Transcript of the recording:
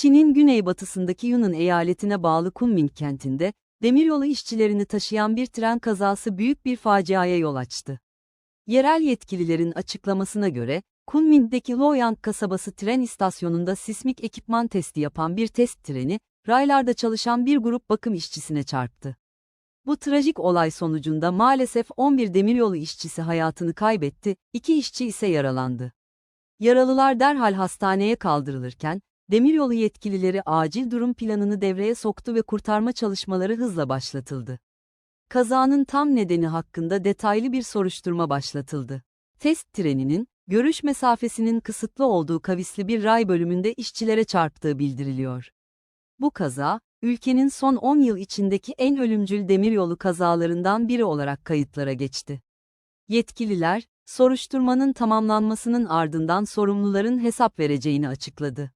Çin'in güneybatısındaki Yunnan eyaletine bağlı Kunming kentinde, demiryolu işçilerini taşıyan bir tren kazası büyük bir faciaya yol açtı. Yerel yetkililerin açıklamasına göre, Kunming'deki Loyang kasabası tren istasyonunda sismik ekipman testi yapan bir test treni, raylarda çalışan bir grup bakım işçisine çarptı. Bu trajik olay sonucunda maalesef 11 demiryolu işçisi hayatını kaybetti, 2 işçi ise yaralandı. Yaralılar derhal hastaneye kaldırılırken, demiryolu yetkilileri acil durum planını devreye soktu ve kurtarma çalışmaları hızla başlatıldı. Kazanın tam nedeni hakkında detaylı bir soruşturma başlatıldı. Test treninin, görüş mesafesinin kısıtlı olduğu kavisli bir ray bölümünde işçilere çarptığı bildiriliyor. Bu kaza, ülkenin son 10 yıl içindeki en ölümcül demiryolu kazalarından biri olarak kayıtlara geçti. Yetkililer, soruşturmanın tamamlanmasının ardından sorumluların hesap vereceğini açıkladı.